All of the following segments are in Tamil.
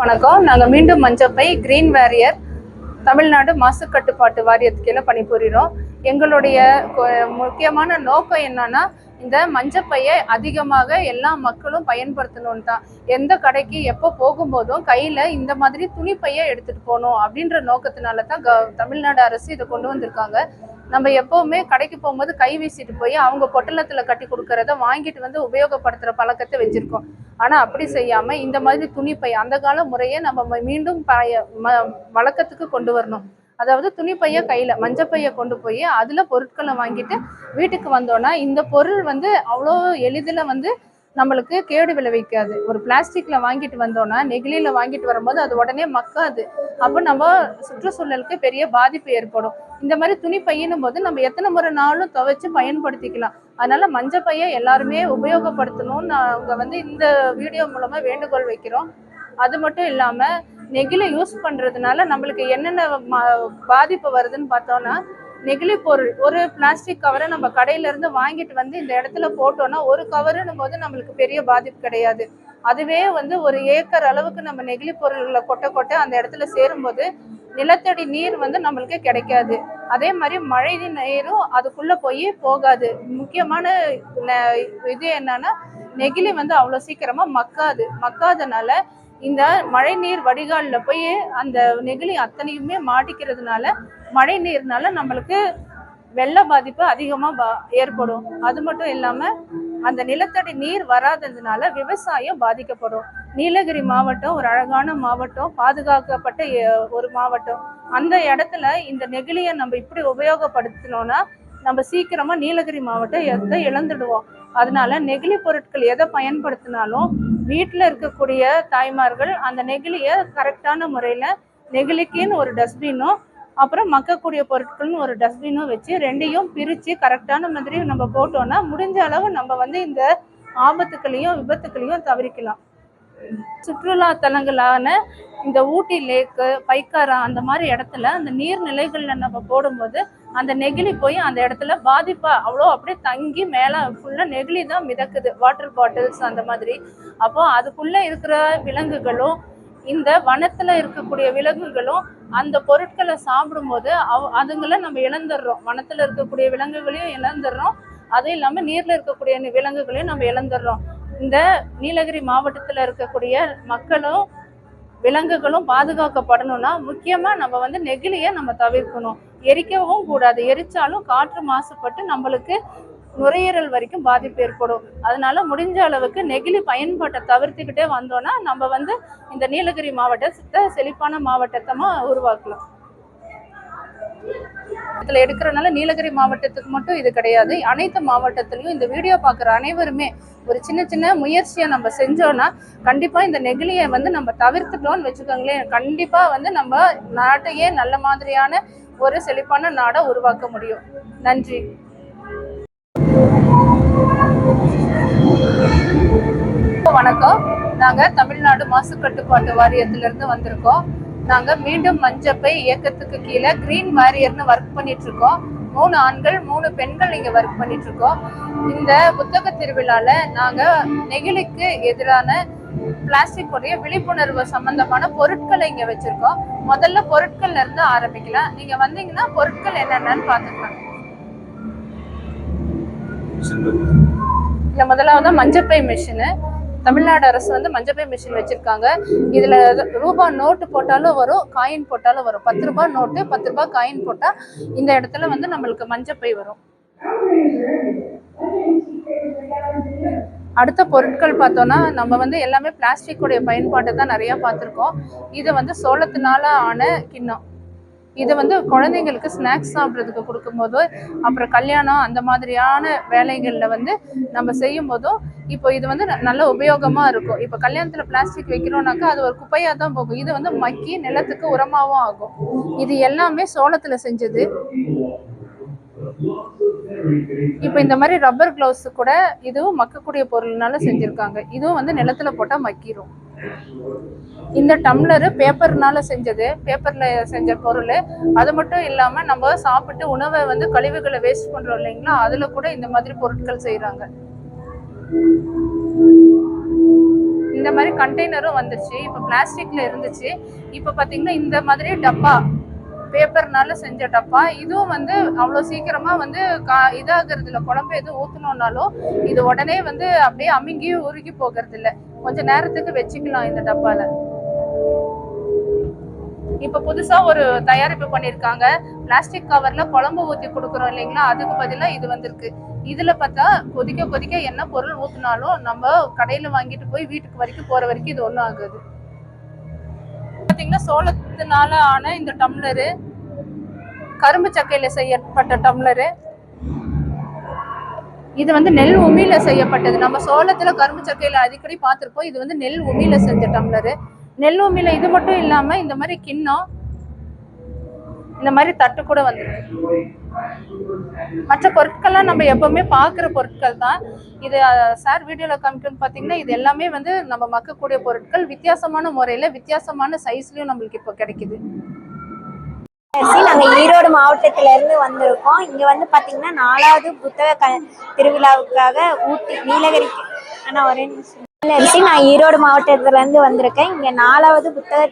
வணக்கம். நாங்கள் மீண்டும் மஞ்சப்பை கிரீன் வேரியர் தமிழ்நாடு மாசு கட்டுப்பாட்டு வாரியத்துக்கு கீழே பணிபுரிகிறோம் எங்களுடைய கொ- முக்கியமான நோக்கம் என்னன்னா இந்த மஞ்சப்பையை அதிகமாக எல்லா மக்களும் பயன்படுத்தணும் தான். எந்த கடைக்கு எப்போ போகும்போதும் கையில் இந்த மாதிரி துணிப்பையை எடுத்துகிட்டு போகணும் அப்படின்ற நோக்கத்தினால தான் க தமிழ்நாடு அரசு இதை கொண்டு வந்திருக்காங்க. நம்ம எப்போவுமே கடைக்கு போகும்போது கை வீசிட்டு போய் அவங்க பொட்டலத்தில் கட்டி கொடுக்கறத வாங்கிட்டு வந்து உபயோகப்படுத்துகிற பழக்கத்தை வச்சுருக்கோம். ஆனால் அப்படி செய்யாமல் இந்த மாதிரி துணிப்பை அந்த கால முறையை நம்ம மீண்டும் பழைய ம வழக்கத்துக்கு கொண்டு வரணும். அதாவது துணிப்பைய கையில் மஞ்சப்பையை கொண்டு போய் அதில் பொருட்களை வாங்கிட்டு வீட்டுக்கு வந்தோன்னா இந்த பொருள் வந்து அவ்வளோ எளிதில் வந்து நம்மளுக்கு கேடு விளைவிக்காது. ஒரு பிளாஸ்டிக்கில் வாங்கிட்டு வந்தோன்னா நெகிழியில் வாங்கிட்டு வரும்போது அது உடனே மக்காது. அப்போ நம்ம சுற்றுச்சூழலுக்கு பெரிய பாதிப்பு ஏற்படும். இந்த மாதிரி துணி பையனும் போது நம்ம எத்தனை முறை நாளும் துவைச்சு பயன்படுத்திக்கலாம். அதனால மஞ்சள் பைய எல்லாருமே உபயோகப்படுத்தணும்னு அவங்க வந்து இந்த வீடியோ மூலமா வேண்டுகோள் வைக்கிறோம். அது மட்டும் இல்லாம நெகிழி யூஸ் பண்றதுனால நம்மளுக்கு என்னென்ன பாதிப்பு வருதுன்னு பார்த்தோம்னா நெகிழி பொருள். ஒரு பிளாஸ்டிக் கவரை நம்ம கடையில இருந்து வாங்கிட்டு வந்து இந்த இடத்துல போட்டோம்னா ஒரு கவருன்னும் போது நம்மளுக்கு பெரிய பாதிப்பு கிடையாது. அதுவே வந்து ஒரு ஏக்கர் அளவுக்கு நம்ம நெகிழி பொருள்களை கொட்ட கொட்ட அந்த இடத்துல சேரும்போது நிலத்தடி நீர் வந்து நம்மளுக்கு கிடைக்காது. அதே மாதிரி மழை நீரும் அதுக்குள்ளே போய் போகாது. முக்கியமான இது என்னன்னா நெகிழி வந்து அவ்வளோ சீக்கிரமாக மக்காது. மக்காதனால இந்த மழை நீர் வடிகாலில் போய் அந்த நெகிழி அத்தனையுமே மாட்டிக்கிறதுனால மழை நீர்னால நம்மளுக்கு வெள்ள பாதிப்பு அதிகமாக பா ஏற்படும். அது மட்டும் இல்லாமல் அந்த நிலத்தடி நீர் வராததுனால விவசாயம் பாதிக்கப்படும். நீலகிரி மாவட்டம் ஒரு அழகான மாவட்டம் பாதுகாக்கப்பட்ட ஒரு மாவட்டம். அந்த இடத்துல இந்த நெகிழியை நம்ம இப்படி உபயோகப்படுத்தினோம்னா நம்ம சீக்கிரமாக நீலகிரி மாவட்டம் எதை இழந்துடுவோம். அதனால நெகிழி பொருட்கள் எதை பயன்படுத்தினாலும் வீட்டில் இருக்கக்கூடிய தாய்மார்கள் அந்த நெகிழியை கரெக்டான முறையில் நெகிழிக்குன்னு ஒரு டஸ்ட்பினும் அப்புறம் மக்கக்கூடிய பொருட்கள்னு ஒரு டஸ்ட்பினும் வச்சு ரெண்டையும் பிரித்து கரெக்டான மாதிரி நம்ம போட்டோம்னா முடிஞ்ச அளவு நம்ம வந்து இந்த ஆபத்துக்களையும் விபத்துக்களையும் தவிர்க்கலாம். சுற்றுலா தலங்களான இந்த ஊட்டி லேக்கு பைக்காரா அந்த மாதிரி இடத்துல அந்த நீர்நிலைகளில் நம்ம போடும்போது அந்த நெகிழி போய் அந்த இடத்துல பாதிப்பா அவ்வளோ அப்படியே தங்கி மேலே ஃபுல்லாக நெகிழி தான் மிதக்குது. வாட்டர் பாட்டில்ஸ் அந்த மாதிரி. அப்போ அதுக்குள்ளே இருக்கிற விலங்குகளும் இந்த வனத்தில் இருக்கக்கூடிய விலங்குகளும் அந்த பொருட்களை சாப்பிடும்போது அவ அதுங்களை நம்ம இழந்துடுறோம். வனத்தில் இருக்கக்கூடிய விலங்குகளையும் இழந்துடுறோம். அதுவும் இல்லாமல் நீரில் இருக்கக்கூடிய விலங்குகளையும் நம்ம இழந்துடுறோம். இந்த நீலகிரி மாவட்டத்தில் இருக்கக்கூடிய மக்களும் விலங்குகளும் பாதுகாக்கப்படணும்னா முக்கியமாக நம்ம வந்து நெகிழியை நம்ம தவிர்க்கணும். எரிக்கவும் கூடாது. எரிச்சாலும் காற்று மாசுபட்டு நம்மளுக்கு நுரையீரல் வரைக்கும் பாதிப்பு ஏற்படும். அதனால முடிஞ்ச அளவுக்கு நெகிழி பயன்பாட்டை தவிர்த்துக்கிட்டே வந்தோம்னா நம்ம வந்து இந்த நீலகிரி மாவட்டத்தை செழிப்பான மாவட்டத்தமா உருவாக்கலாம். இதில் எடுக்கிறனால நீலகிரி மாவட்டத்துக்கு மட்டும் இது கிடையாது. அனைத்து மாவட்டத்திலையும் இந்த வீடியோ பார்க்குற அனைவருமே ஒரு சின்ன சின்ன முயற்சியை நம்ம செஞ்சோன்னா கண்டிப்பாக இந்த நெகிழியை வந்து நம்ம தவிர்த்துட்டோம்னு வச்சுக்கோங்களேன். கண்டிப்பாக வந்து நம்ம நாட்டையே நல்ல மாதிரியான ஒரு செழிப்பான நாடை உருவாக்க முடியும். நன்றி. வணக்கம். நாங்க தமிழ்நாடு மாசு கட்டுப்பாட்டு வாரியத்திலிருந்து வந்திருக்கோம். நாங்க மீண்டும் மஞ்சப்பை இயக்கத்துக்கு கீழே கிரீன் வாரியர்னு ஒர்க் பண்ணிட்டு இருக்கோம் மூணு ஆண்கள் மூணு பெண்கள் இங்க ஒர்க் பண்ணிட்டு இருக்கோம் இந்த புத்தக திருவிழால நாங்க நெகிழிக்கு எதிரான பிளாஸ்டிக் உடைய விழிப்புணர்வு சம்பந்தமான பொருட்களை இங்க வச்சிருக்கோம். முதல்ல பொருட்கள்ல இருந்து ஆரம்பிக்கலாம். நீங்க வந்தீங்கன்னா பொருட்கள் என்னென்னு பாத்துக்கலாம் இந்த முதலாவது மஞ்சப்பை மிஷினு தமிழ்நாடு அரசு வந்து மஞ்சப்பை மிஷின் வச்சிருக்காங்க. இதுல ரூபா நோட்டு போட்டாலும் வரும் காயின் போட்டாலும் வரும். பத்து ரூபாய் நோட்டு பத்து ரூபாய் காயின் போட்டா இந்த இடத்துல வந்து நம்மளுக்கு மஞ்சப்பை வரும். அடுத்த பொருட்கள் பார்த்தோன்னா நம்ம வந்து எல்லாமே பிளாஸ்டிக்குடைய பயன்பாட்டை தான் நிறையா பார்த்துருக்கோம். இது வந்து சோளத்தினால ஆன கிண்ணம். இது வந்து குழந்தைங்களுக்கு ஸ்நாக்ஸ் சாப்பிட்றதுக்கு கொடுக்கும்போது அப்புறம் கல்யாணம் அந்த மாதிரியான வேலைகளில் வந்து நம்ம செய்யும் போதும் இப்போ இது வந்து ந- நல்ல உபயோகமாக இருக்கும். இப்போ கல்யாணத்தில் பிளாஸ்டிக் வைக்கிறோம்னாக்கா அது ஒரு குப்பையாக தான் போகும். இது வந்து மக்கி நிலத்துக்கு உரமாகவும் ஆகும். இது எல்லாமே சோளத்தில் செஞ்சது. இப்போ இந்த மாதிரி ரப்பர் கிளவுஸ் கூட இதுவும் மக்கக்கூடிய பொருள்னால செஞ்சிருக்காங்க. இதுவும் வந்து நிலத்துல போட்டா மக்கிரும். இந்த டம்ளரு பேப்பர்னால செஞ்சது பேப்பர்ல செஞ்ச பொருள் அது மட்டும் இல்லாம நம்ம சாப்பிட்டு உணவை வந்து கழிவுகளை வேஸ்ட் பண்றோம் இல்லைங்களா? அதுல கூட இந்த மாதிரி பொருட்கள் செய்றாங்க. இந்த மாதிரி கண்டெய்னரும் வந்துருச்சு. இப்போ பிளாஸ்டிக்ல இருந்துச்சு. இப்போ பார்த்தீங்கன்னா இந்த மாதிரி டப்பா பேப்பர்னால செஞ்ச டப்பா இதுவும் வந்து அவ்வளோ சீக்கிரமாக வந்து கா இதாகிறது இல்லை குழம்பு எதுவும் ஊற்றணுன்னாலும் இது உடனே வந்து அப்படியே அமுங்கி உருகி போகிறது இல்லை கொஞ்ச நேரத்துக்கு வச்சுக்கலாம் இந்த டப்பாவில் இப்போ புதுசாக ஒரு தயாரிப்பு பண்ணியிருக்காங்க பிளாஸ்டிக் கவரில் குழம்பு ஊற்றி கொடுக்குறோம் இல்லைங்களா? அதுக்கு பதிலாக இது வந்திருக்கு. இதில் பார்த்தா கொதிக்க கொதிக்க என்ன பொருள் ஊற்றினாலும் நம்ம கடையில் வாங்கிட்டு போய் வீட்டுக்கு வரைக்கும் போகிற வரைக்கும் இது ஒன்றும் ஆகுது. பார்த்தீங்கன்னா ஆகாது பாத்தீங்கன்னா ஆன இந்த டம்ளரு கரும்பு சக்கையில் செய்யப்பட்ட டம்ளரு. இது வந்து நெல் உமியில செய்யப்பட்டது. நம்ம சோளத்துல கரும்பு சக்கையில அடிக்கடி பார்த்துருப்போம். இது வந்து நெல் உமியில செஞ்ச டம்ளரு. நெல் உமியில இது மட்டும் இல்லாம இந்த மாதிரி கிண்ணம் இந்த மாதிரி தட்டு கூட வந்திருக்கு. மற்ற பொருட்கள்லாம் நம்ம எப்பவுமே பார்க்குற பொருட்கள் தான் இது சார் வீடியோவில் காமிக்கணும்னு பார்த்தீங்கன்னா இது எல்லாமே வந்து நம்ம மக்கக்கூடிய பொருட்கள் வித்தியாசமான முறையில் வித்தியாசமான சைஸ்லையும் நம்மளுக்கு இப்போ கிடைக்குது. நாங்கள் ஈரோடு மாவட்டத்திலேருந்து வந்திருக்கோம். இங்கே வந்து பார்த்தீங்கன்னா நாலாவது புத்தக க திருவிழாவுக்காக ஊட்டி நீலகிரிக்கு ஆனால் ஒரே நிமிஷம். நான் ஈரோடு மாவட்டத்திலேருந்து வந்திருக்கேன். இங்கே நாலாவது புத்தக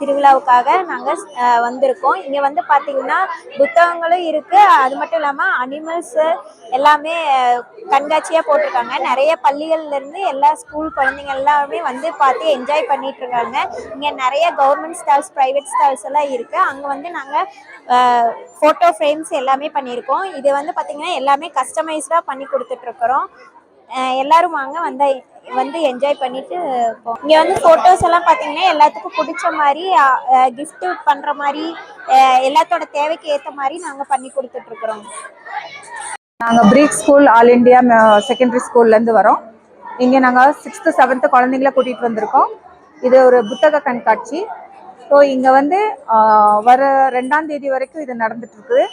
திருவிழாவுக்காக நாங்கள் வந்திருக்கோம். இங்கே வந்து பார்த்தீங்கன்னா புத்தகங்களும் இருக்குது அது மட்டும் இல்லாமல் அனிமல்ஸு எல்லாமே கண்காட்சியாக போட்டிருக்காங்க. நிறைய பள்ளிகள்லேருந்து எல்லா ஸ்கூல் குழந்தைங்க எல்லாருமே வந்து பார்த்து என்ஜாய் பண்ணிட்டு இருக்காங்க. நிறைய கவர்மெண்ட் ஸ்டால்ஸ் ப்ரைவேட் ஸ்டால்ஸ் எல்லாம் இருக்குது அங்கே வந்து நாங்கள் ஃபோட்டோ ஃப்ரேம்ஸ் எல்லாமே பண்ணியிருக்கோம். இது வந்து பார்த்திங்கன்னா எல்லாமே கஸ்டமைஸ்டாக பண்ணி கொடுத்துட்ருக்குறோம் எல்லாரும் வாங்க வந்த வந்து என்ஜாய் பண்ணிட்டு இருப்போம் இங்கே வந்து ஃபோட்டோஸ் எல்லாம் பார்த்தீங்கன்னா எல்லாத்துக்கும் பிடிச்ச மாதிரி கிஃப்ட் பண்ணுற மாதிரி எல்லாத்தோட தேவைக்கு ஏற்ற மாதிரி நாங்கள் பண்ணி கொடுத்துட்ருக்குறோம் நாங்கள் Breeks school all India secondary ஸ்கூல்லேருந்து வரோம். இங்கே நாங்கள் சிக்ஸ்த்து செவன்த்து குழந்தைங்கள கூட்டிகிட்டு வந்திருக்கோம். இது ஒரு புத்தக கண்காட்சி. ஸோ இங்கே வந்து வர ரெண்டாம் தேதி வரைக்கும் இது நடந்துட்டுருக்குது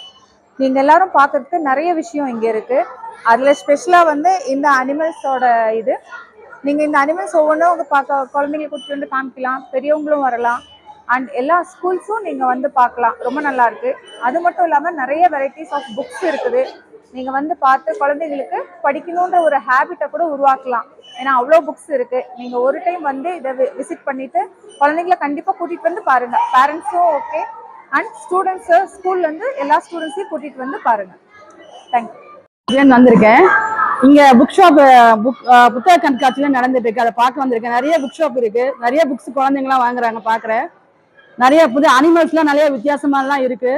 நீங்கள் எல்லாரும் பார்க்கறதுக்கு நிறைய விஷயம் இங்கே இருக்குது அதில் ஸ்பெஷலாக வந்து இந்த அனிமல்ஸோட இது. நீங்கள் இந்த அனிமல்ஸ் ஒவ்வொன்றும் பார்க்க குழந்தைங்க கூட்டிட்டு வந்து காமிக்கலாம் பெரியவங்களும் வரலாம். அண்ட் எல்லா ஸ்கூல்ஸும் நீங்கள் வந்து பார்க்கலாம் ரொம்ப நல்லா இருக்கு. அது மட்டும் இல்லாமல் நிறைய வெரைட்டிஸ் ஆஃப் புக்ஸ் இருக்குது. நீங்கள் வந்து பார்த்து குழந்தைங்களுக்கு படிக்கணுன்ற ஒரு ஹேபிட்டை கூட உருவாக்கலாம். ஏன்னா அவ்வளோ புக்ஸ் இருக்கு. நீங்கள் ஒரு டைம் வந்து இதை விசிட் பண்ணிட்டு குழந்தைங்கள கண்டிப்பாக கூட்டிகிட்டு வந்து பாருங்க. பேரண்ட்ஸும் ஓகே அண்ட் ஸ்டூடெண்ட்ஸு ஸ்கூல்லேருந்து எல்லா ஸ்டூடெண்ட்ஸையும் கூட்டிகிட்டு வந்து பாருங்கள் தேங்க்யூ வந்திருக்கேன். இங்கே புக் ஷாப் புக் புத்தக கண்காட்சியில் நடந்துட்டு இருக்கு அதை பார்க்க வந்திருக்கேன். நிறைய புக் ஷாப் இருக்கு. நிறைய புக்ஸ் குழந்தைங்களாம் வாங்குறாங்க பார்க்குறேன். நிறைய புது அனிமல்ஸ்லாம் நிறைய வித்தியாசமாலாம் இருக்கு.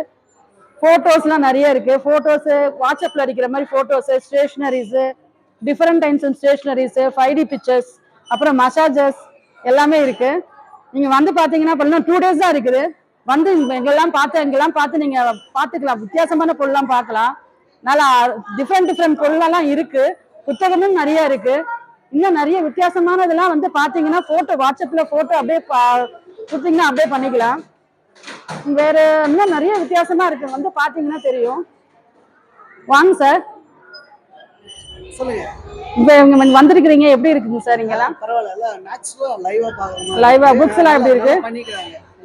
ஃபோட்டோஸ்லாம் நிறைய இருக்கு. ஃபோட்டோஸு வாட்ஸ்அப்பில் அடிக்கிற மாதிரி photos stationeries different times and stationeries five D pictures அப்புறம் மசாஜஸ் எல்லாமே இருக்கு. நீங்கள் வந்து பார்த்தீங்கன்னா பார்த்தீங்கன்னா டூ டேஸ் தான் இருக்குது. வந்து இங்க- இங்கெல்லாம் பார்த்து இங்கெல்லாம் பார்த்து நீங்க பார்த்துக்கலாம். வித்தியாசமான பொருள்லாம் பார்க்கலாம். நல்லா டிஃப்ரெண்ட் டிஃப்ரெண்ட் பொருளெல்லாம் இருக்கு. புத்தகமும் நிறைய இருக்கு. இன்னும் நிறைய வித்தியாசமானதெல்லாம் வந்து பாத்தீங்கன்னா போட்டோ வாட்ஸ்அப்ல போட்டோ அப்படியே கொடுத்தீங்கன்னா அப்படியே பண்ணிக்கலாம். வேற இன்னும் நிறைய வித்தியாசமா இருக்கு. வந்து பாத்தீங்கன்னா தெரியும். வாங்க சார் சொல்லுங்க. இப்ப இவங்க வந்து வந்திருக்கிறீங்க. எப்படி இருக்குங்க சார் இங்கெல்லாம்? பரவாயில்ல. லைவா books எல்லாம் எப்படி இருக்கு?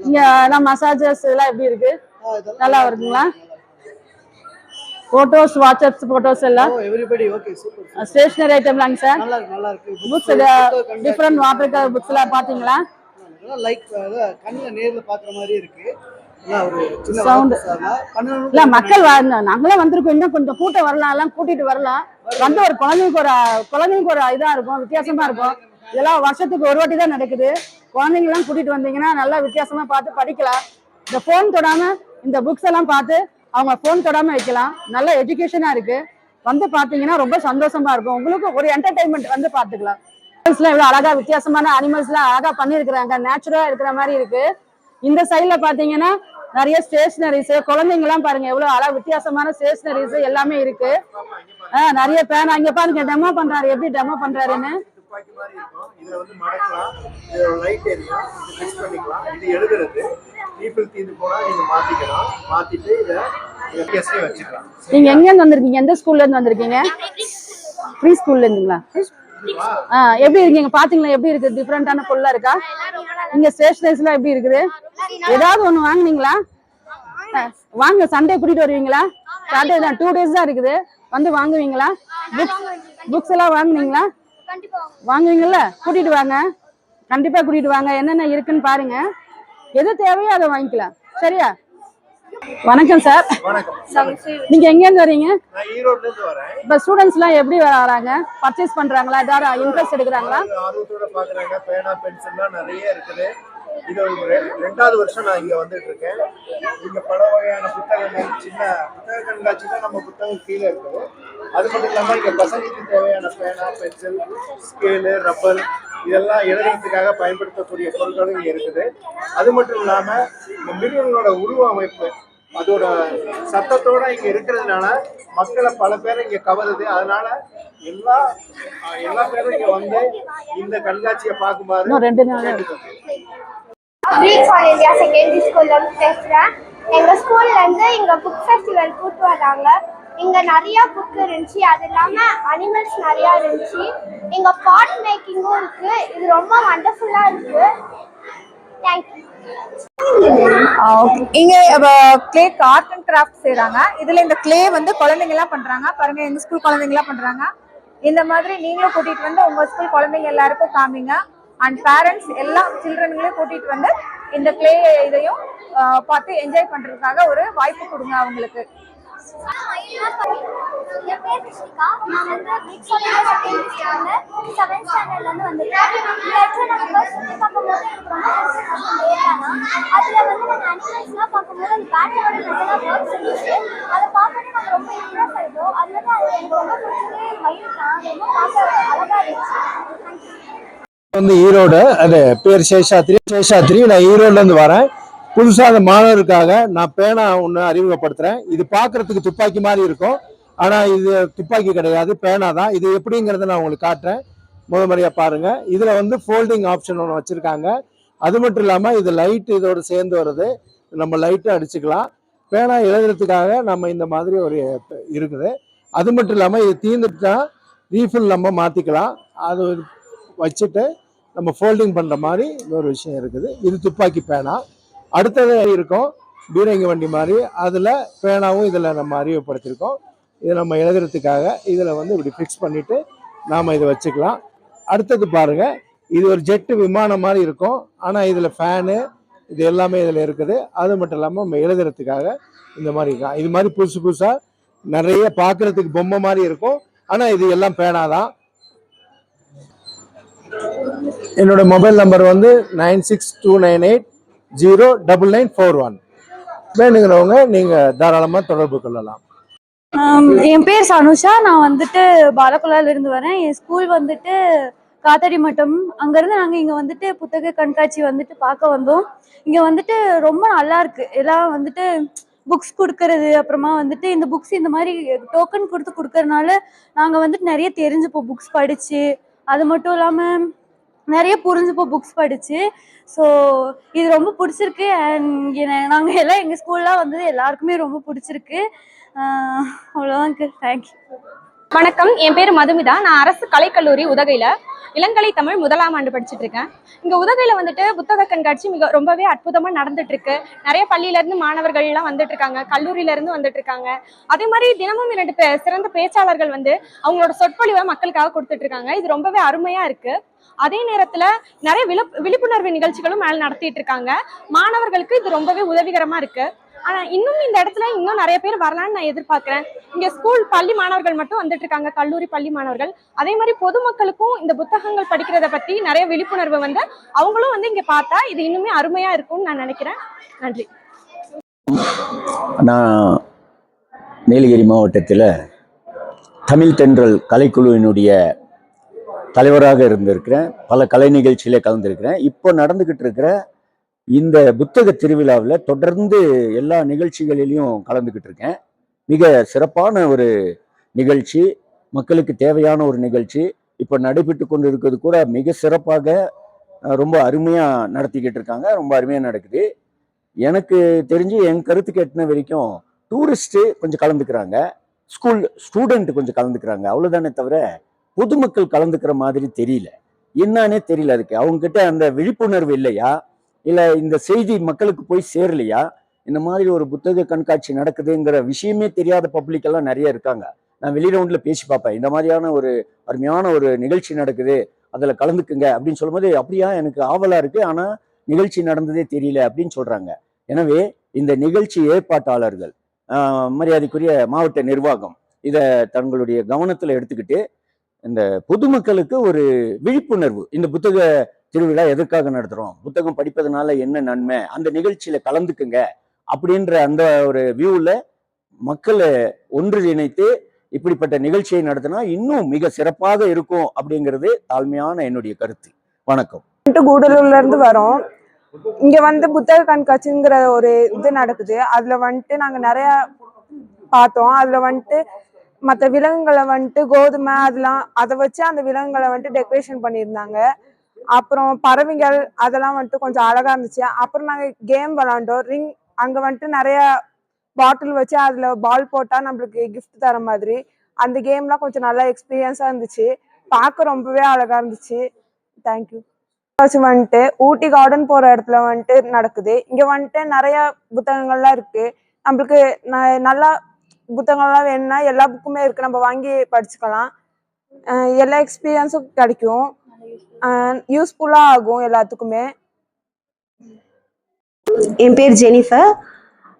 இங்க எல்லாம் மசாஜஸ் இதெல்லாம் எப்படி இருக்கு? நல்லா இருக்குங்களா போட்டோஸ் வாட்ஸ்அப் போட்டோஸ் எல்லாம்? ஸ்டேஷனரி ஐட்டம்லாங்க சார். நல்லா இருக்கு நல்லா இருக்கு. Books different water colour books எல்லாம் பாத்தீங்களா லைக் கண்ணுல நேர்ல பாக்குற மாதிரி இருக்கு. எல்லாம் இல்ல மக்கள் நாங்களும் வந்திருக்கோம். இன்னும் கொஞ்சம் கூட்டம் வரலாம் எல்லாம் கூட்டிட்டு வரலாம். வந்து ஒரு குழந்தைங்களுக்கு ஒரு குழந்தைங்களுக்கு ஒரு இதா இருக்கும் வித்தியாசமா இருக்கும். இதெல்லாம் வருஷத்துக்கு ஒரு வாட்டி தான் நடக்குது. குழந்தைங்க எல்லாம் கூட்டிட்டு வந்தீங்கன்னா நல்லா வித்தியாசமா பார்த்து படிக்கலாம். இந்த போன் தொடாம இந்த புக்ஸ் எல்லாம் பார்த்து அவங்க போன் தொடாம வைக்கலாம். நல்ல எஜுகேஷனா இருக்கு. வந்து பாத்தீங்கன்னா ரொம்ப சந்தோஷமா இருக்கும். உங்களுக்கு ஒரு என்டர்டைன்மெண்ட் வந்து பாத்துக்கலாம் அனிமல்ஸ்லாம் இவ்வளவு அழகா வித்தியாசமான அனிமல்ஸ்லாம் அழகா பண்ணியிருக்கிறாங்க. நேச்சுரலா இருக்கிற மாதிரி இருக்கு. இந்த சைட்ல பாத்தீங்கன்னா நிறைய ஸ்டேஷனரிஸ் குழந்தைங்க எல்லாம் பாருங்க எவ்வளவு அழகா வித்தியாசமான ஸ்டேஷனரிஸ் எல்லாமே இருக்கு. நிறைய பேன் அங்க பாருங்க டெமோ பண்றாரு. எப்படி டெமோ பண்றாருன்னு? இதுல வந்து மடக்கலாம் இதோட லைட் ஏரியா இது ஃபிக்ஸ் பண்ணிக்கலாம். இது எழுதுறது. பீப்புள் தீர்ந்து போனால் நீங்கள் மாற்றிக்கலாம் மாற்றிட்டு இதை கேஸ்லயே வச்சுக்கலாம். நீங்கள் எங்கேருந்து வந்திருக்கீங்க? எந்த ஸ்கூல்லேருந்து வந்திருக்கீங்க? ப்ரீ ஸ்கூல்ல இருந்துங்களா? ஆ எப்படி இருக்கீங்க? பாத்தீங்களா? எப்படி இருக்கு? டிஃப்ரெண்டான பொருளா இருக்கா? இங்க ஸ்டேஷனரிஸ்லாம் எப்படி இருக்குது? ஏதாவது ஒண்ணு வாங்குனீங்களா? வாங்க சண்டே கூட்டிட்டு வருவீங்களா? சாட்டர்டே தான். டூ டேஸ் தான் இருக்குது. வந்து வாங்குவீங்களா? புக்ஸ் புக்ஸ் எல்லாம் வாங்குனீங்களா? வாங்குவீங்கல்ல? கூட்டிட்டு வாங்க. கண்டிப்பா கூட்டிட்டு வாங்க. என்னென்ன இருக்குன்னு பாருங்க. எது தேவையோ அதை வாங்கிக்கலாம் சரியா? வணக்கம் சார். வணக்கம். நீங்க எங்க இருந்து வரீங்க? நான் ஈரோட்ல இருந்து வரேன். இப்ப ஸ்டூடெண்ட்ஸ் எல்லாம் எப்படி வராங்க? பர்ச்சேஸ் பண்றாங்களா? ஏதாவது இன்ட்ரெஸ்ட் எடுக்கிறாங்களா? இது ரெண்டாவது வருஷம் நான் இங்க வந்துட்டு இருக்கேன் இங்க பல வகையான புத்தகங்கள் சின்ன புத்தக கண்காட்சி தான் நம்ம புத்தகம் கீழே இருக்குது அது மட்டும் இல்லாம இங்க பசங்களுக்கு தேவையான பேனா பென்சில் ஸ்கேலு ரப்பர் இதெல்லாம் எழுதுறதுக்காக பயன்படுத்தக்கூடிய பொருட்களும் இங்க இருக்குது. அது மட்டும் இல்லாம இந்த மிருகங்களோட உருவ அமைப்பு அதோட சத்தத்தோட இங்க இருக்கிறதுனால மக்களை பல பேரை இங்க கவருது. அதனால எல்லா எல்லா பேரும் இங்க வந்து இந்த கண்காட்சியை பார்க்குமாறு இன்னும் ஃபார் இந்தியா செகண்டரி ஸ்கூல்ல பேசுகிறேன் எங்கள் ஸ்கூல்லேருந்து இங்கே புக் ஃபெஸ்டிவல் கூட்டு வராங்க. இங்கே நிறையா புக் இருந்துச்சு. அது இல்லாமல் அனிமல்ஸ் நிறையா இருந்துச்சு. இங்கே பாட் மேக்கிங்கும் இருக்குது இது ரொம்ப வண்டர்ஃபுல்லாக இருக்குது தேங்க்யூ இங்க கிளே ஆர்ட் அண்ட் கிராஃப்ட் செய்கிறாங்க இதுல இந்த கிளே வந்து குழந்தைங்க எல்லாம் பண்றாங்க. பாருங்க எங்க ஸ்கூல் குழந்தைங்க எல்லாம் பண்றாங்க. இந்த மாதிரி நீங்களும் கூட்டிட்டு வந்து உங்க ஸ்கூல் குழந்தைங்க எல்லாருக்கும் காமிங்க. அண்ட் பேரண்ட்ஸ் எல்லா சில்ட்ரன்களையும் கூட்டிகிட்டு வந்து இந்த கிளே இதையும் பார்த்து என்ஜாய் பண்ணுறதுக்காக ஒரு வாய்ப்பு கொடுங்க அவங்களுக்கு. என் பேர் நான் வந்து பிரிக்ஸ் வந்து செவன்த் வந்திருக்கேன் இந்த இடத்துல நாங்கள் ஃபர்ஸ்ட் சுற்றி பார்க்கும்போது எனக்கு ரொம்ப அதில் வந்து நாங்கள் அனிமல்ஸ்லாம் பார்க்கும்போது அந்த பேட்டோட அதை பார்க்கவே நாங்கள் ரொம்ப இம்ப்ரெஸ் ஆகிட்டோம் அது எனக்கு ரொம்ப பிடிச்சது மயில் தான் ரொம்ப பார்க்க அழகாக இருந்துச்சு வந்து ஈரோடு அது பேர் சேஷாத்ரி சேஷாத்ரி நான் ஈரோட்லேருந்து வரேன். புதுசாக அந்த மாணவருக்காக நான் பேனா ஒன்று அறிமுகப்படுத்துகிறேன் இது பார்க்குறதுக்கு துப்பாக்கி மாதிரி இருக்கும். ஆனால் இது துப்பாக்கி கிடையாது பேனா தான். இது எப்படிங்கிறத நான் உங்களுக்கு காட்டுறேன். முத முறையாக பாருங்கள் இதில் வந்து ஃபோல்டிங் ஆப்ஷன் ஒன்று வச்சுருக்காங்க. அது மட்டும் இல்லாமல் இது லைட் இதோடு சேர்ந்து வருது. நம்ம லைட்டும் அடிச்சுக்கலாம். பேனா எழுதுறதுக்காக நம்ம இந்த மாதிரி ஒரு இருக்குது. அது மட்டும் இல்லாமல் இது தீர்ந்துட்டா ரீஃபில் நம்ம மாற்றிக்கலாம் அது வச்சுட்டு நம்ம ஃபோல்டிங் பண்ணுற மாதிரி ஒரு விஷயம் இருக்குது. இது துப்பாக்கி பேனா. அடுத்தது இருக்கும் பீரங்கி வண்டி மாதிரி. அதில் பேனாவும் இதில் நம்ம அறிவுப்படுத்தியிருக்கோம் இதை நம்ம எழுதுறதுக்காக இதில் வந்து இப்படி ஃபிக்ஸ் பண்ணிவிட்டு நாம் இதை வச்சுக்கலாம். அடுத்தது பாருங்க இது ஒரு ஜெட்டு விமானம் மாதிரி இருக்கும். ஆனால் இதில் ஃபேனு இது எல்லாமே இதில் இருக்குது. அது மட்டும் இல்லாமல் நம்ம எழுதுறதுக்காக இந்த மாதிரி இருக்கலாம். இது மாதிரி புதுசு புதுசாக நிறைய பார்க்குறதுக்கு பொம்மை மாதிரி இருக்கும். ஆனால் இது எல்லாம் பேனா தான். என்னோட மொபைல் நம்பர் வந்து nine six two nine eight zero double nine four one. வேணுங்கிறவங்க நீங்கள் தாராளமாக தொடர்பு கொள்ளலாம். என் பேர் சனுஷா. நான் வந்துட்டு பாலக்குளால இருந்து வரேன். என் ஸ்கூல் வந்துட்டு காத்தாடி மட்டம். அங்கேருந்து நாங்கள் இங்கே வந்துட்டு புத்தக கண்காட்சி வந்துட்டு பார்க்க வந்தோம். இங்கே வந்துட்டு ரொம்ப நல்லா இருக்கு. எல்லாம் வந்துட்டு புக்ஸ் கொடுக்கறது அப்புறமா வந்துட்டு இந்த புக்ஸ் இந்த மாதிரி டோக்கன் கொடுத்து கொடுக்கறனால நாங்கள் வந்துட்டு நிறைய தெரிஞ்சுப்போம். புக்ஸ் படித்து அது மட்டும் இல்லாமல் நிறைய புரிஞ்சுப்போ புக்ஸ் படித்து ஸோ இது ரொம்ப பிடிச்சிருக்கு. அண்ட் நாங்கள் எல்லாம் எங்கள் ஸ்கூல்லாம் வந்தது எல்லாருக்குமே ரொம்ப பிடிச்சிருக்கு. அவ்வளோதான் தேங்க்யூ வணக்கம். என் பேர் மதுமிதா. நான் அரசு கலைக்கல்லூரி உதகையில் இளங்கலை தமிழ் முதலாம் ஆண்டு படிச்சுட்டு இருக்கேன். இங்கே உதகையில் வந்துட்டு புத்தக கண்காட்சி மிக ரொம்பவே அற்புதமாக நடந்துட்டு இருக்கு. நிறைய பள்ளியிலேருந்து மாணவர்கள்லாம் வந்துட்டு இருக்காங்க. கல்லூரியிலேருந்து வந்துட்டு இருக்காங்க. அதே மாதிரி தினமும் இரண்டு பே- சிறந்த பேச்சாளர்கள் வந்து அவங்களோட சொற்பொழிவை மக்களுக்காக கொடுத்துட்டு இருக்காங்க. இது ரொம்பவே அருமையாக இருக்கு. அதே நேரத்தில் நிறைய விழிப்புணர்வு நிகழ்ச்சிகளும் மேலே நடத்திட்டு இருக்காங்க. மாணவர்களுக்கு இது ரொம்பவே உதவிகரமாக இருக்குது ஆனா இன்னும் இந்த இடத்துல இன்னும் நிறைய பேர் வரலாம்னு நான் எதிர்பார்க்கிறேன். இங்க ஸ்கூல் பள்ளி மாணவர்கள் மட்டும் வந்துட்டு இருக்காங்க கல்லூரி பள்ளி மாணவர்கள். அதே மாதிரி பொதுமக்களுக்கும் இந்த புத்தகங்கள் படிக்கிறத பத்தி நிறைய விழிப்புணர்வு வந்து அவங்களும் வந்து இங்க பார்த்தா இது இன்னுமே அருமையா இருக்கும்னு நான் நினைக்கிறேன். நன்றி. நான் நீலகிரி மாவட்டத்தில் தமிழ் தென்றல் கலைக்குழுவினுடைய தலைவராக இருந்திருக்கிறேன். பல கலை நிகழ்ச்சியிலே கலந்துருக்கிறேன். இப்போ நடந்துக்கிட்டு இருக்கிற இந்த புத்தக திருவிழாவில் தொடர்ந்து எல்லா நிகழ்ச்சிகளிலையும் கலந்துக்கிட்டு இருக்கேன். மிக சிறப்பான ஒரு நிகழ்ச்சி மக்களுக்கு தேவையான ஒரு நிகழ்ச்சி. இப்போ நடைபெற்று கொண்டு இருக்கிறது கூட மிக சிறப்பாக ரொம்ப அருமையாக நடத்திக்கிட்டு இருக்காங்க. ரொம்ப அருமையாக நடக்குது. எனக்கு தெரிஞ்சு என் கருத்து கேட்டின வரைக்கும் டூரிஸ்ட்டு கொஞ்சம் கலந்துக்கிறாங்க. ஸ்கூல் ஸ்டூடெண்ட் கொஞ்சம் கலந்துக்கிறாங்க. அவ்வளோதானே தவிர பொதுமக்கள் கலந்துக்கிற மாதிரி தெரியல. என்னன்னே தெரியல. அதுக்கு அவங்கக்கிட்ட அந்த விழிப்புணர்வு இல்லையா? இல்லை இந்த செய்தி மக்களுக்கு போய் சேரலையா? இந்த மாதிரி ஒரு புத்தக கண்காட்சி நடக்குதுங்கிற விஷயமே தெரியாத பப்ளிக் எல்லாம் நிறைய இருக்காங்க. நான் வெளி ரவுண்டில் பேசி பார்ப்பேன். இந்த மாதிரியான ஒரு அருமையான ஒரு நிகழ்ச்சி நடக்குது. அதில் கலந்துக்குங்க அப்படின்னு சொல்லும்போது அப்படியா எனக்கு ஆவலா இருக்கு. ஆனால் நிகழ்ச்சி நடந்ததே தெரியல அப்படின்னு சொல்றாங்க. எனவே இந்த நிகழ்ச்சி ஏற்பாட்டாளர்கள் மரியாதைக்குரிய மாவட்ட நிர்வாகம் இதை தங்களுடைய கவனத்தில் எடுத்துக்கிட்டு இந்த பொதுமக்களுக்கு ஒரு விழிப்புணர்வு இந்த புத்தக திருவிழா எதற்காக நடத்துகிறோம் புத்தகம் படிப்பதனால என்ன நன்மை? அந்த நிகழ்ச்சியில் கலந்துக்குங்க. அப்படின்ற அந்த ஒரு வியூவில் மக்களை ஒன்று இணைத்து இப்படிப்பட்ட நிகழ்ச்சியை நடத்தினா இன்னும் மிக சிறப்பாக இருக்கும் அப்படிங்கிறது தாழ்மையான என்னுடைய கருத்து. வணக்கம். வந்துட்டு கூடலூர்ல இருந்து வரோம். இங்க வந்து புத்தக கண்காட்சிங்கிற ஒரு இது நடக்குது. அதுல வந்துட்டு நாங்க நிறைய பார்த்தோம். அதுல வந்துட்டு மற்ற விலங்குகளை வந்துட்டு கோதுமை அதெல்லாம் அதை வச்சு அந்த விலங்குகளை வந்துட்டு டெக்கரேஷன் பண்ணியிருந்தாங்க. அப்புறம் பறவைகள் அதெல்லாம் வந்துட்டு கொஞ்சம் அழகா இருந்துச்சு. அப்புறம் நாங்கள் கேம் விளாண்டோம் ரிங் அங்கே வந்துட்டு நிறைய பாட்டில் வச்சு அதில் பால் போட்டால் நம்மளுக்கு கிஃப்ட் தர மாதிரி. அந்த கேம்லாம் கொஞ்சம் நல்லா எக்ஸ்பீரியன்ஸாக இருந்துச்சு. பார்க்க ரொம்பவே அழகாக இருந்துச்சு. தேங்க்யூ வச்சு வந்துட்டு ஊட்டி கார்டன் போகிற இடத்துல வந்துட்டு நடக்குது. இங்கே வந்துட்டு நிறைய புத்தகங்கள்லாம் இருக்குது நம்மளுக்கு ந- நல்லா புத்தகங்கள்லாம் வேணும்னா எல்லா புக்குமே இருக்குது நம்ம வாங்கி படிச்சுக்கலாம். எல்லா எக்ஸ்பீரியன்ஸும் கிடைக்கும். யூஸ்ஃபுல்லா ஆகும் எல்லாத்துக்குமே. என் பேர் ஜெனிஃபர்.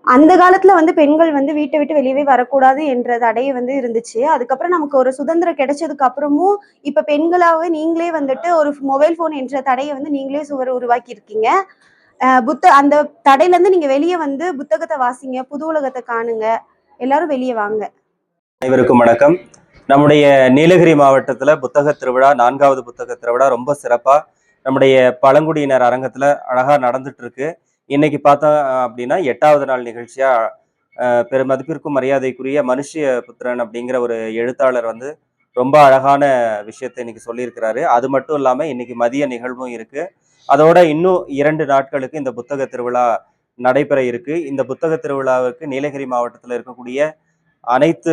அந்த காலத்துல வந்து பெண்கள் வந்து வீட்டை விட்டு வெளியவே வரக்கூடாது என்ற தடை வந்து இருந்துச்சு. அதுக்கப்புறம் நமக்கு ஒரு சுதந்திரம் கிடைச்சதுக்கு அப்புறமும் இப்ப பெண்களாவே நீங்களே வந்துட்டு ஒரு மொபைல் போன் என்ற தடையை வந்து நீங்களே சுவர் உருவாக்கி இருக்கீங்க புத்த அந்த தடையில இருந்து நீங்க வெளியே வந்து புத்தகத்தை வாசிங்க புது உலகத்தை காணுங்க. எல்லாரும் வெளியே வாங்க. அனைவருக்கும் வணக்கம். நம்முடைய நீலகிரி மாவட்டத்தில் புத்தக திருவிழா நான்காவது புத்தக திருவிழா ரொம்ப சிறப்பாக நம்முடைய பழங்குடியினர் அரங்கத்தில் அழகாக நடந்துட்டு இருக்கு இன்னைக்கு பார்த்தோம் அப்படின்னா எட்டாவது நாள் நிகழ்ச்சியாக பெருமதிப்பிற்கும் மரியாதைக்குரிய மனுஷிய புத்திரன் அப்படிங்கிற ஒரு எழுத்தாளர் வந்து ரொம்ப அழகான விஷயத்தை இன்னைக்கு சொல்லியிருக்கிறாரு. அது மட்டும் இல்லாமல் இன்னைக்கு மதிய நிகழ்வும் இருக்கு. அதோட இன்னும் இரண்டு நாட்களுக்கு இந்த புத்தக திருவிழா நடைபெற இருக்கு. இந்த புத்தக திருவிழாவுக்கு நீலகிரி மாவட்டத்தில் இருக்கக்கூடிய அனைத்து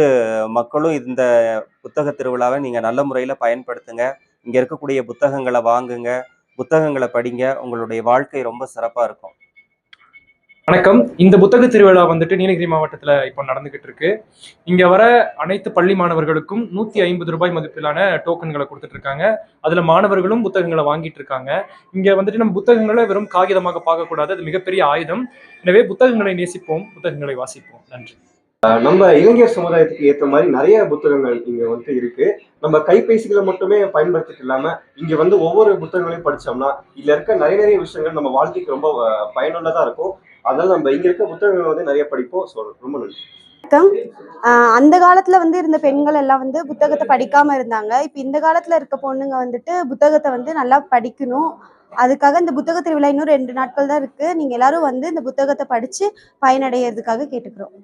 மக்களும் இந்த புத்தக திருவிழாவை நீங்கள் நல்ல முறையில் பயன்படுத்துங்க. இங்கே இருக்கக்கூடிய புத்தகங்களை வாங்குங்க. புத்தகங்களை படிங்க. உங்களுடைய வாழ்க்கை ரொம்ப சிறப்பாக இருக்கும். வணக்கம். இந்த புத்தக திருவிழா வந்துட்டு நீலகிரி மாவட்டத்தில் இப்போ நடந்துகிட்டு இருக்கு. இங்கே வர அனைத்து பள்ளி மாணவர்களுக்கும் நூற்றி ஐம்பது ரூபாய் மதிப்பிலான டோக்கன்களை கொடுத்துட்டு இருக்காங்க. அதில் மாணவர்களும் புத்தகங்களை வாங்கிட்டு இருக்காங்க. இங்கே வந்துட்டு நம்ம புத்தகங்களை வெறும் காகிதமாக பார்க்கக்கூடாது. அது மிகப்பெரிய ஆயுதம். எனவே புத்தகங்களை நேசிப்போம். புத்தகங்களை வாசிப்போம். நன்றி. நம்ம இளைஞர் சமுதாயத்துக்கு ஏற்ற மாதிரி நிறைய புத்தகங்கள் இங்க வந்து இருக்கு. நம்ம கைபேசிகளை மட்டுமே பயன்படுத்திட்டு இல்லாம இங்க வந்து ஒவ்வொரு புத்தகங்களையும் படிச்சோம்னா இதுல இருக்க நிறைய நிறைய விஷயங்கள் நம்ம வாழ்க்கைக்கு ரொம்ப பயனுள்ளதா இருக்கும். அதனால நம்ம இங்க இருக்க புத்தகங்களை வந்து நிறைய படிப்போம். ஸோ ரொம்ப நன்றி. ஆஹ் அந்த காலத்துல வந்து இருந்த பெண்கள் எல்லாம் வந்து புத்தகத்தை படிக்காம இருந்தாங்க. இப்ப இந்த காலத்துல இருக்க பொண்ணுங்க வந்துட்டு புத்தகத்தை வந்து நல்லா படிக்கணும். அதுக்காக இந்த புத்தக திருவிழா இன்னும் ரெண்டு நாட்கள் தான் இருக்கு. நீங்க எல்லாரும் வந்து இந்த புத்தகத்தை படிச்சு பயனடைகிறதுக்காக கேட்டுக்கிறோம்.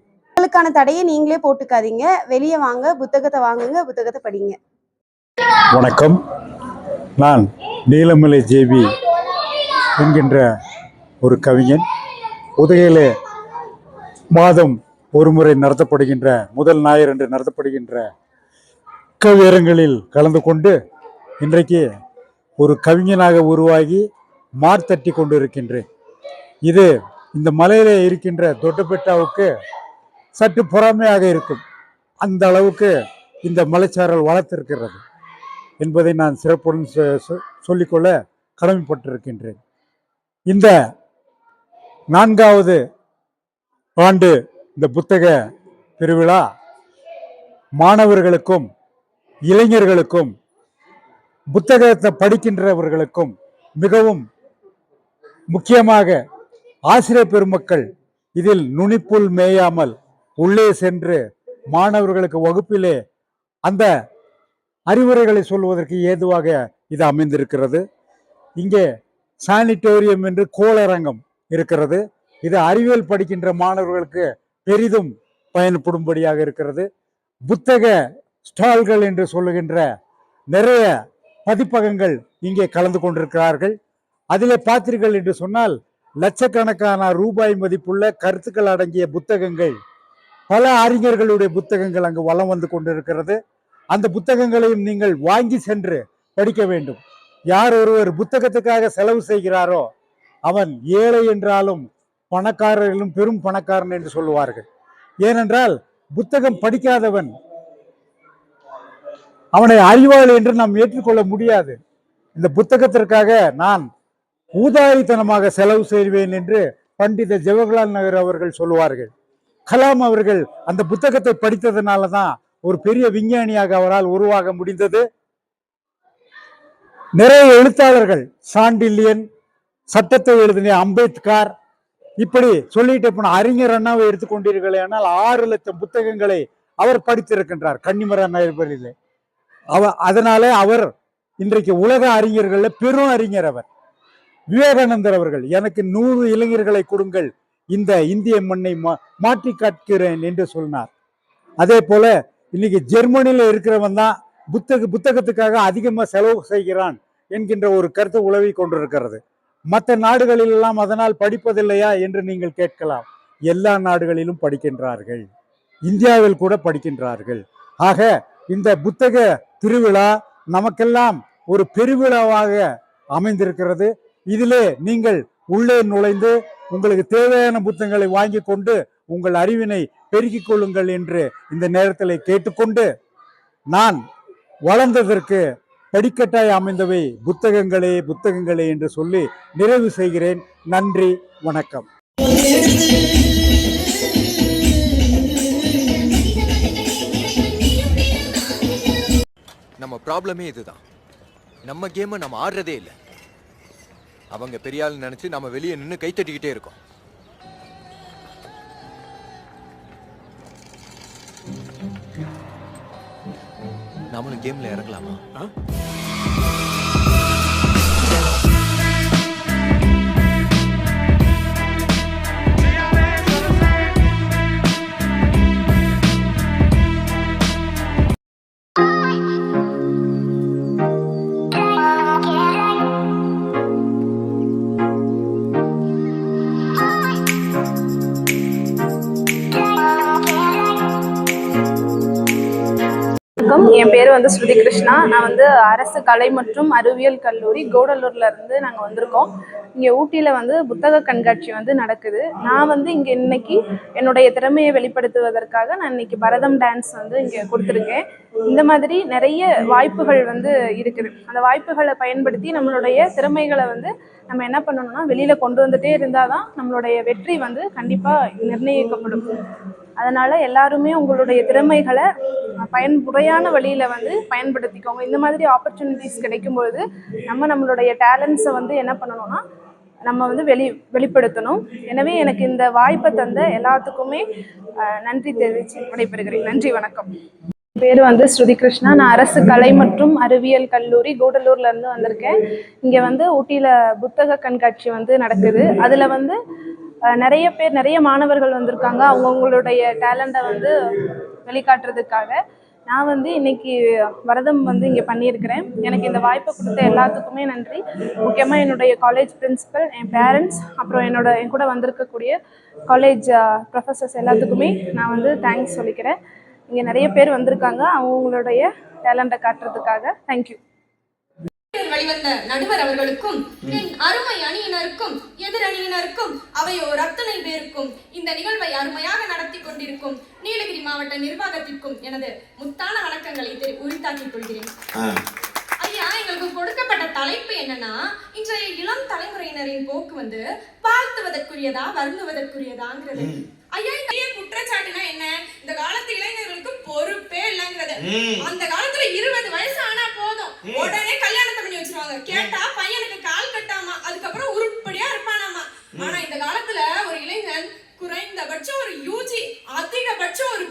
உங்களுக்கான தடையை நீங்களே போட்டுக்காதீங்க. வெளியே வாங்க புத்தகத்தை வாங்குங்க புத்தகத்தை படிங்க. வணக்கம். நான் நீலமலை ஜேபி என்கின்ற ஒரு கவிஞன். உதகையிலே மாதம் ஒரு முறை நடத்தப்படுகின்ற முதல் ஞாயிறு என்று நடத்தப்படுகின்ற கவியரங்களில் கலந்து கொண்டு இன்றைக்கு ஒரு கவிஞனாக உருவாகி மார்த்தட்டி கொண்டு இருக்கின்றேன் இது இந்த மலையில் இருக்கின்ற தொட்டபெட்டாவுக்கு சற்று புறாமையாக இருக்கும். அந்த அளவுக்கு இந்த மலைச்சாரல் வளர்த்திருக்கிறது என்பதை நான் சிறப்புடன் சொ- சொ- சொல்லிக்கொள்ள கடமைப்பட்டிருக்கின்றேன். இந்த நான்காவது ஆண்டு இந்த புத்தக திருவிழா மாணவர்களுக்கும் இளைஞர்களுக்கும் புத்தகத்தை படிக்கின்றவர்களுக்கும் மிகவும் முக்கியமாக ஆசிரியர் பெருமக்கள் இதில் நுனிப்புல் மேயாமல் உள்ளே சென்று மாணவர்களுக்கு வகுப்பிலே அந்த அறிவுரைகளை சொல்வதற்கு ஏதுவாக இது அமைந்திருக்கிறது. இங்கே சானிட்டோரியம் என்று கோளரங்கம் இருக்கிறது. இது அறிவியல் படிக்கின்ற மாணவர்களுக்கு பெரிதும் பயன்படும்படியாக இருக்கிறது. புத்தக ஸ்டால்கள் என்று சொல்லுகின்ற நிறைய பதிப்பகங்கள் இங்கே கலந்து கொண்டிருக்கிறார்கள். அதிலே பார்த்தீர்கள் என்று சொன்னால் லட்சக்கணக்கான ரூபாய் மதிப்புள்ள கருத்துக்கள் அடங்கிய புத்தகங்கள் பல அறிஞர்களுடைய புத்தகங்கள் அங்கு வலம் வந்து கொண்டிருக்கிறது. அந்த புத்தகங்களையும் நீங்கள் வாங்கி சென்று படிக்க வேண்டும். யார் ஒருவர் புத்தகத்துக்காக செலவு செய்கிறாரோ அவன் ஏழை என்றாலும் பணக்காரர்களும் பெரும் பணக்காரன் என்று சொல்லுவார்கள். ஏனென்றால் புத்தகம் படிக்காதவன் அவனை அறிவாளி என்று நாம் ஏற்றுக்கொள்ள முடியாது. இந்த புத்தகத்திற்காக நான் ஊதாரித்தனமாக செலவு செய்வேன் என்று பண்டித ஜவஹர்லால் நேரு அவர்கள் சொல்லுவார்கள். கலாம் அவர்கள் அந்த புத்தகத்தை படித்ததுனால தான் ஒரு பெரிய விஞ்ஞானியாக அவரால் உருவாக முடிந்தது. நிறைய எழுத்தாளர்கள் சாண்டில்யன் சட்டத்தை எழுதின அம்பேத்கர் இப்படி சொல்லிட்டு போன அறிஞர் அண்ணாவை எடுத்துக்கொண்டீர்கள் ஆனால் ஆறு லட்சம் புத்தகங்களை அவர் படித்திருக்கின்றார் கன்னிமர நகரிலே அவ அதனாலே அவர் இன்றைக்கு உலக அறிஞர்களில் பெரும் அறிஞர் அவர். விவேகானந்தர் அவர்கள் எனக்கு நூறு இளைஞர்களை கொடுங்கள் இந்த இந்திய மண்ணை மா மாற்றி காட்டுகிறேன் என்று சொன்னார். அதே போல இன்னைக்கு ஜெர்மனியில இருக்கிறவன் தான் புத்தக புத்தகத்துக்காக அதிகமாக செலவு செய்கிறான் என்கின்ற ஒரு கருத்து உழவி கொண்டிருக்கிறது. மற்ற நாடுகளிலெல்லாம் அதனால் படிப்பதில்லையா என்று நீங்கள் கேட்கலாம். எல்லா நாடுகளிலும் படிக்கின்றார்கள். இந்தியாவில் கூட படிக்கின்றார்கள். ஆக இந்த புத்தக திருவிழா நமக்கெல்லாம் ஒரு பெருவிழாவாக அமைந்திருக்கிறது. இதிலே நீங்கள் உள்ளே நுழைந்து உங்களுக்கு தேவையான புத்தகங்களை வாங்கி கொண்டு உங்கள் அறிவினை பெருக்கிக் கொள்ளுங்கள் என்று இந்த நேரத்தில் கேட்டுக்கொண்டு நான் வளர்ந்ததற்கு படிக்கட்டாய் அமைந்தவை புத்தகங்களே புத்தகங்களே என்று சொல்லி நிறைவு செய்கிறேன். நன்றி வணக்கம். நம்ம ப்ராப்ளமே இதுதான். நம்ம கேமை நம்ம ஆடுறதே இல்லை. அவங்க பெரியாள் நினச்சி நினைச்சு நம்ம வெளியே நின்று கை தட்டிக்கிட்டே இருக்கோம். நம்மளும் கேம்ல இறங்கலாமா? ஆ? பேர் வந்து ஸ்ருதி கிருஷ்ணா நான் வந்து அரசு கலை மற்றும் அறிவியல் கல்லூரி கூடலூர்ல இருந்து நாங்கள் வந்திருக்கோம். இங்கே ஊட்டியில் வந்து புத்தக கண்காட்சி வந்து நடக்குது. நான் வந்து இங்கே இன்னைக்கு என்னுடைய திறமையை வெளிப்படுத்துவதற்காக நான் இன்னைக்கு பரதம் டான்ஸ் வந்து இங்கே கொடுத்துருக்கேன். இந்த மாதிரி நிறைய வாய்ப்புகள் வந்து இருக்குது. அந்த வாய்ப்புகளை பயன்படுத்தி நம்மளுடைய திறமைகளை வந்து நம்ம என்ன பண்ணணும்னா வெளியில் கொண்டு வந்துட்டே இருந்தால் தான் நம்மளுடைய வெற்றி வந்து கண்டிப்பாக நிர்ணயிக்கப்படும். அதனால் எல்லாருமே உங்களுடைய திறமைகளை பயன் முறையான வந்து பயன்படுத்திக்கோங்க. இந்த மாதிரி ஆப்பர்ச்சுனிட்டிஸ் கிடைக்கும் பொழுது நம்ம நம்மளுடைய டேலண்ட்ஸை வந்து என்ன பண்ணணும்னா நம்ம வந்து வெளி வெளிப்படுத்தணும். எனவே எனக்கு இந்த வாய்ப்பை தந்த எல்லாத்துக்குமே நன்றி தெரிவித்து விடைபெறுகிறேன். நன்றி வணக்கம். பேர் வந்து ஸ்ருதி கிருஷ்ணா நான் அரசு கலை மற்றும் அறிவியல் கல்லூரி கூடலூர்லேருந்து வந்திருக்கேன். இங்கே வந்து ஊட்டியில் புத்தக கண்காட்சி வந்து நடக்குது. அதில் வந்து நிறைய பேர் நிறைய மாணவர்கள் வந்திருக்காங்க. அவங்கவுங்களுடைய டேலண்ட்டை வந்து வெளிக்காட்டுறதுக்காக. நான் வந்து இன்னைக்கு வரதம் வந்து இங்கே பண்ணியிருக்கிறேன். எனக்கு இந்த வாய்ப்பை கொடுத்த எல்லாத்துக்குமே நன்றி. முக்கியமாக என்னுடைய காலேஜ் பிரின்ஸிபல் என் பேரண்ட்ஸ் அப்புறம் என்னோட என் கூட வந்திருக்கக்கூடிய காலேஜ் ப்ரொஃபஸர்ஸ் எல்லாத்துக்குமே நான் வந்து தேங்க்ஸ் சொல்லிக்கிறேன். இங்கே நிறைய பேர் வந்திருக்காங்க. அவங்களுடைய டேலண்ட்டை காட்டுறதுக்காக. தேங்க்யூ வெளிவந்த நடுவர் அவர்களுக்கும் என் அருமை அணியினருக்கும் எதிர் அணியினருக்கும் அவையோர் அத்தனை பேருக்கும் இந்த நிகழ்வை அருமையாக நடத்தி கொண்டிருக்கும் நீலகிரி மாவட்ட நிர்வாகத்திற்கும் எனது முத்தான வணக்கங்களை உரித்தாக்கிக் கொள்கிறேன். ஐயா எங்களுக்கு கொடுக்கப்பட்ட தலைப்பு என்னன்னா இன்றைய இளம் தலைமுறையினரின் போக்கு வந்து வாழ்த்துவதற்குரியதா வருந்துவதற்குரியதாங்கிறது. ஐயா இந்த குற்றச்சாட்டுனா என்ன? இந்த காலத்து இளைஞர்களுக்கு பொறுப்பே இல்லைங்கிறது. அந்த காலத்துல இருபது வயசு ஆனா போதும். உடனே கல்யாணத்தை பண்ணி வச்சிருவாங்க. கேட்டா பையனுக்கு கால் கட்டாமா? அதுக்கப்புறம் உருப்படியா இருப்பானாமா? ஆனா இந்த காலத்துல ஒரு இளைஞன் குறைந்தபட்சம் ஒரு யூஜி அதிகபட்சம் ஒரு